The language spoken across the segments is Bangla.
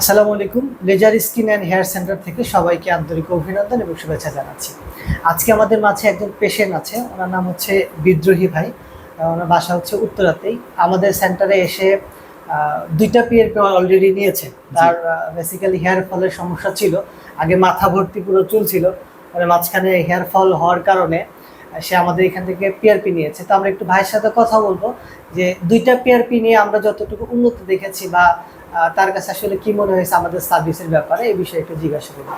আসসালামু আলাইকুম laser skin and hair centre থেকে সবাইকে আন্তরিক অভিনন্দন এবং শুভেচ্ছা জানাচ্ছি। আজকে আমাদের মাঝে একজন পেশেন্ট আছে ওনার নাম হচ্ছে বিদ্রোহী ভাই ওনার বাসা হচ্ছে উত্তরাতেই। আমাদের সেন্টারে এসে দুইটা পিএরপি অলরেডি নিয়েছে। তার বেসিক্যালি হেয়ার ফলের সমস্যা ছিল। আগে মাথা ভর্তি পুরো চুল ছিল মানে মাঝখানে হেয়ার ফল হওয়ার কারণে সে আমাদের এখান থেকে পিআরপি নিয়েছে। তো আমরা একটু ভাইয়ের সাথে কথা বলব যে দুইটা পিআরপি নিয়ে আমরা যতটুকু উন্নতি দেখেছি বা তার কাছে আসলে কি মনে হয়েছে আমাদের সার্ভিসের ব্যাপারে এই বিষয়ে একটু জিজ্ঞাসা করব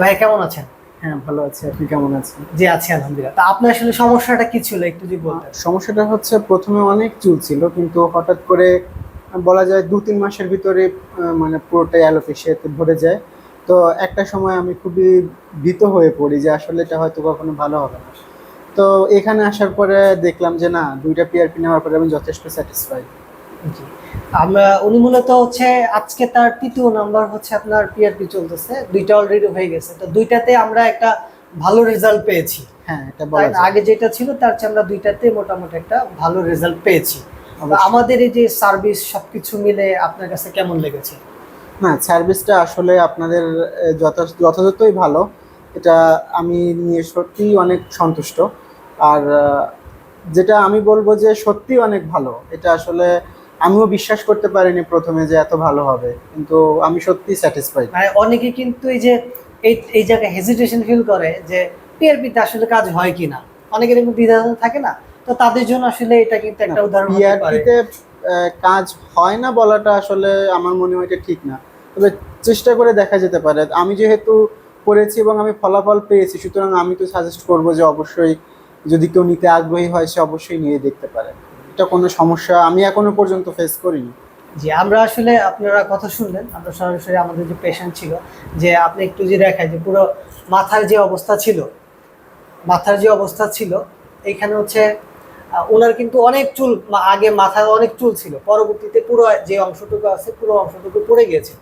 ভাই কেমন আছেন? হ্যাঁ ভালো আছি। আপনি কেমন আছেন? জি আছি আলহামদুলিল্লাহ। তা আপনার আসলে সমস্যাটা কি ছিল? একটু যদি বলতেন। সমস্যাটা হচ্ছে প্রথমে অনেক চুল ছিল কিন্তু হঠাৎ করে বলা যায় দু তিন মাসের ভিতরে মানে পুরোটাই অ্যালোপেশিয়াতে ভরে যায়। তো একটা সময় আমি খুবই ভীত হয়ে পড়ি যে আসলে এটা হয়তো কখনো ভালো হবে না। তো এখানে আসার পরে দেখলাম যে না দুইটা পিআরপি নেওয়ার পরে আমি যথেষ্ট স্যাটিসফাইড জি। আমরা উনি মূলত হচ্ছে আজকে তার তৃতীয় নাম্বার হচ্ছে আপনার পিআরপি চলতেছে। দুইটা অলরেডি হয়ে গেছে। তো দুইটাতে আমরা একটা ভালো রেজাল্ট পেয়েছি। হ্যাঁ এটা বলা আগে যেটা ছিল তার চেয়ে আমরা দুইটাতে মোটামুটি একটা ভালো রেজাল্ট পেয়েছি। আমাদের এই যে সার্ভিস সবকিছু মিলে আপনার কাছে কেমন লেগেছে? না সার্ভিসটা আসলে আপনাদের যথাযথই ভালো। এটা আমি নিয়ে সত্যিই অনেক সন্তুষ্ট। আর যেটা আমি বলব যে সত্যি অনেক ভালো। এটা আসলে আমিও বিশ্বাস করতে পারিনি প্রথমে যে এত ভালো হবে কিন্তু আমি সত্যি স্যাটিসফাইড মানে অনেকে কিন্তু এই যে এই এই জায়গায় হেজিটেশন ফিল করে যে পিআরপিতে আসলে কাজ হয় কি না অনেকের এরকম দ্বিধাদ্বন্দ্ব থাকে না? তো তাদের জন্য আসলে এটা কিন্তু একটা উদাহরণ পিআরপিতে কাজ হয় না বলাটা আসলে আমার মনে হয় এটা ঠিক না। তবে চেষ্টা করে দেখা যেতে পারে। আমি যেহেতু করেছি এবং আমি ফলাফল পেয়েছি সুতরাং আমি তো সাজেস্ট করব যে অবশ্যই যদি কেউ নিতে আগ্রহী হয় সে অবশ্যই নিয়ে দেখতে পারে। এটা কোনো সমস্যা আমি এখনও পর্যন্ত ফেস করিনি। যে আমরা আসলে আপনারা কথা শুনলেন, আমরা সরাসরি আমাদের যে পেশেন্ট ছিল, যে আপনি একটু যে দেখায় যে পুরো মাথার যে অবস্থা ছিল, মাথার যে অবস্থা ছিল এইখানে হচ্ছে ওনার কিন্তু অনেক চুল, আগে মাথায় অনেক চুল ছিল, পরবর্তীতে পুরো যে অংশটুকু আছে, পুরো অংশটুকু পড়ে গেছে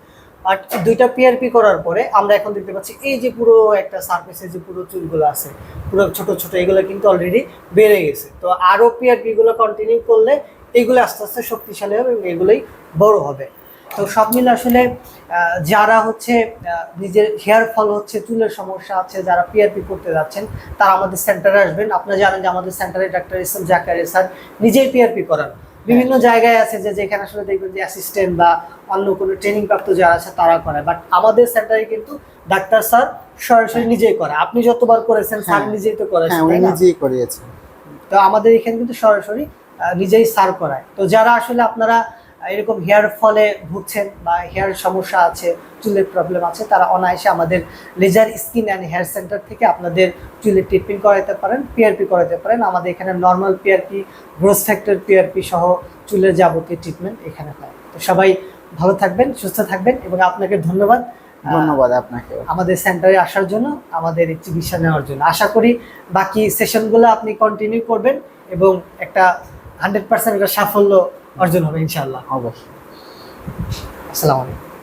আর দুইটা পিআরপি করার পরে আমরা এখন দেখতে পাচ্ছি এই যে পুরো একটা সার্ফেসে যে পুরো চুলগুলো আছে, পুরো ছোট ছোট, এগুলো কিন্তু অলরেডি বেড়ে গেছে। তো আরও পিআরপি গুলো কন্টিনিউ করলে এগুলো আস্তে আস্তে শক্তিশালী হবে এবং এগুলোই বড় হবে। তো সব মিলে আসলে যারা হচ্ছে নিজের হেয়ার ফল হচ্ছে, চুলের সমস্যা আছে, যারা পিআরপি করতে যাচ্ছেন, তারা আমাদের সেন্টারে আসবেন। আপনারা জানেন যে আমাদের সেন্টারে ডাক্তার ইসলাম জাকারি স্যার নিজেই পিআরপি করান। বিভিন্ন জায়গায় আছে যে যেখানে আসলে দেখবেন যে অ্যাসিস্ট্যান্ট বা অন্য কোনো ট্রেনিং প্রাপ্ত যারা আছে তারা করে। বাট আমাদের সেন্টারে কিন্তু ডাক্তার স্যার সরাসরি নিজেই করে। আপনি যতবার করেছেন স্যার হ্যাঁ। নিজেই তো করেছেন হ্যাঁ উনি নিজেই করিয়েছে তো আমাদের এখানে কিন্তু সরাসরি নিজেই সার করায়। তো যারা আসলে আপনারা এরকম হেয়ার ফলে ভুগছেন বা হেয়ার সমস্যা আছে চুলের প্রবলেম আছে তারা অনায়াসে আমাদের laser skin and hair centre থেকে আপনাদের চুলের ট্রিটমেন্ট করাতে পারেন পিআরপি করাতে পারেন। আমাদের এখানে normal PRP growth factor PRP সহ চুলের যাবতীয় ট্রিটমেন্ট এখানে হয়। তো সবাই ভালো থাকবেন সুস্থ থাকবেন এবং আপনাকে ধন্যবাদ। ধন্যবাদ আপনাকে আমাদের সেন্টারে আসার জন্য আমাদের চিকিৎসা নেওয়ার জন্য। আশা করি বাকি সেশনগুলো আপনি কন্টিনিউ করবেন এবং একটা হান্ড্রেড পার্সেন্ট একটা সাফল্য অর্জন হবে ইনশাআল্লাহ। অবশ্যই। আসসালামু আলাইকুম।